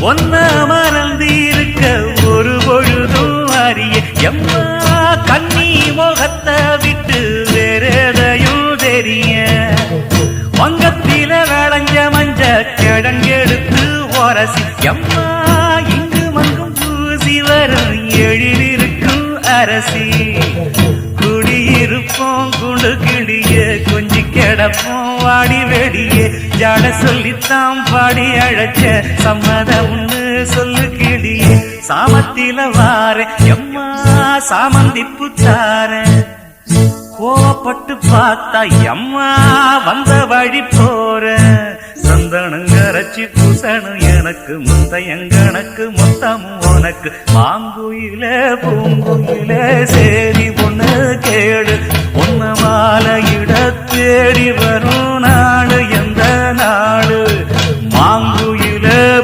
ஒன்ன மறந்திருக்க ஒரு பொழுதும் அறிய எம்மா கண்ணி முகத்தை விட்டு வேறதையும் தெரிய. வங்கத்தில விளைஞ்ச மஞ்ச கிடங்கெடுத்து உரசி. எம்மா இங்கு மங்கும் பூசி வரும் எழிலிருக்கும் அரசி. குடியிருப்போம் குண்டு கிளிய கிடப்போம் வாடி வெடியே ஜாட சொல்லித்தான் பாடி அழைச்ச. சம்மதம்னு சொல்லு கிளிய. சாமத்தில வார. எம்மா சாமந்தி புத்தாரன் கோவப்பட்டு பார்த்தா எம்மா வந்த வழி போற. சந்தனம் கரைச்சி பூசணும் எனக்கு. முத்தையங்கணக்கு மொத்தமும் உனக்கு. மாங்குயில பூங்குயில சேரி ஒண்ணு கேடு ஒன்ன மாலை